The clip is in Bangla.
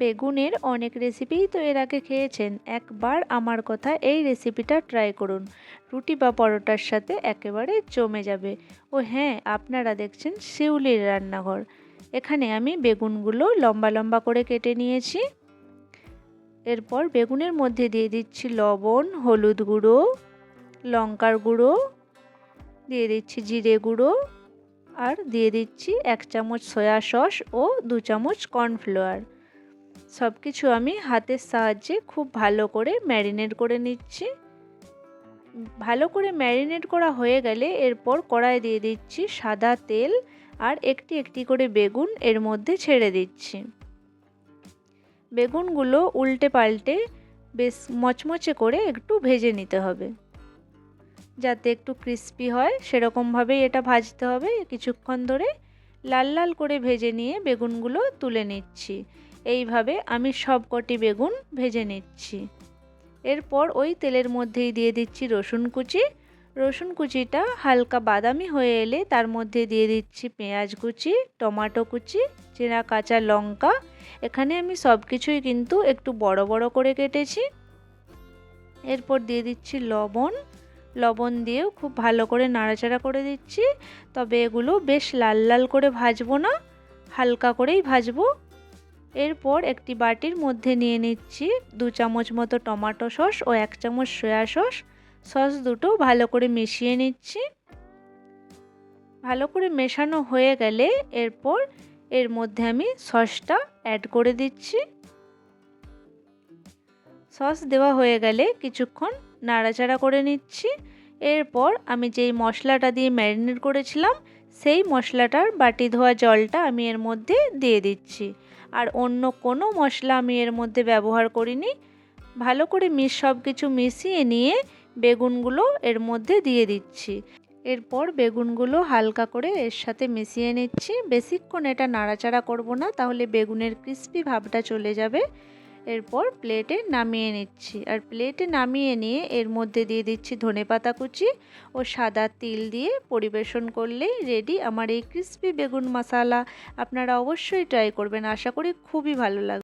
বেগুনের অনেক রেসিপিই তো এর আগে খেয়েছেন। একবার আমার কথা এই রেসিপিটা ট্রাই করুন। রুটি বা পরোটার সাথে একেবারে জমে যাবে। ও হ্যাঁ আপনারা দেখছেন শিউলির রান্নাঘর। এখানে আমি বেগুনগুলো লম্বা লম্বা করে কেটে নিয়েছি। এরপর বেগুনের মধ্যে দিয়ে দিচ্ছি লবণ, হলুদ গুঁড়ো, লঙ্কার গুঁড়ো, দিয়ে দিচ্ছি জিরে গুঁড়ো, আর দিয়ে দিচ্ছি এক চামচ সয়া সস ও দু চামচ কর্নফ্লাওয়ার। সব কিছু আমি হাতের সাহায্যে খুব ভালো করে ম্যারিনেট করে নিচ্ছি। ভালো করে ম্যারিনেট করা হয়ে গেলে এরপর কড়াই দিয়ে দিচ্ছি সাদা তেল আর একটি একটি করে বেগুন এর মধ্যে ছেড়ে দিচ্ছি। বেগুনগুলো উল্টে পাল্টে বেশ মচমচে করে একটু ভেজে নিতে হবে। যাতে একটু ক্রিস্পি হয়, সেরকমভাবেই এটা ভাজতে হবে। কিছুক্ষণ ধরে লাল লাল করে ভেজে নিয়ে বেগুনগুলো তুলে নিচ্ছি। এইভাবে আমি সব কটি বেগুন ভেজে নিচ্ছি। এরপর ওই তেলের মধ্যেই দিয়ে দিচ্ছি রসুন কুচি। রসুন কুচিটা হালকা বাদামি হয়ে এলে তার মধ্যে দিয়ে দিচ্ছি পেঁয়াজ কুচি, টমাটো কুচি, চেরা কাঁচা লঙ্কা। এখানে আমি সব কিছুই কিন্তু একটু বড় বড় করে কেটেছি। এরপর দিয়ে দিচ্ছি লবণ। লবণ দিয়েও খুব ভালো করে নাড়াচাড়া করে দিচ্ছি। তবে এগুলো বেশ লাল লাল করে ভাজবো না, হালকা করেই ভাজবো। এরপর একটি বাটির মধ্যে নিয়ে নিচ্ছি দু চামচ মতো টমাটো সস ও এক চামচ সয়া সস। সস দুটো ভালো করে মিশিয়ে নিচ্ছি। ভালো করে মেশানো হয়ে গেলে এরপর এর মধ্যে আমি সসটা অ্যাড করে দিচ্ছি। সস দেওয়া হয়ে গেলে কিছুক্ষণ নাড়াচাড়া করে নিচ্ছি। এরপর আমি যেই মশলাটা দিয়ে ম্যারিনেট করেছিলাম, সেই মশলাটার বাটি ধোয়া জলটা আমি এর মধ্যে দিয়ে দিচ্ছি। আর অন্য কোনো মশলা আমি এর মধ্যে ব্যবহার করিনি। ভালো করে মিশ সব কিছু মিশিয়ে নিয়ে বেগুনগুলো এর মধ্যে দিয়ে দিচ্ছি। এরপর বেগুনগুলো হালকা করে এর সাথে মিশিয়ে নিচ্ছি। বেশিক্ষণ এটা নাড়াচাড়া করব না, তাহলে বেগুনের ক্রিস্পি ভাবটা চলে যাবে। এরপর প্লেটে নামিয়ে নিচ্ছি। আর প্লেটে নামিয়ে নিয়ে এর মধ্যে দিয়ে দিচ্ছি ধনে পাতা কুচি ও সাদা তিল দিয়ে পরিবেশন করলেই রেডি আমার এই ক্রিসপি বেগুন মশালা আপনারা অবশ্যই ট্রাই করবেন। আশা করি খুবই ভালো লাগবে।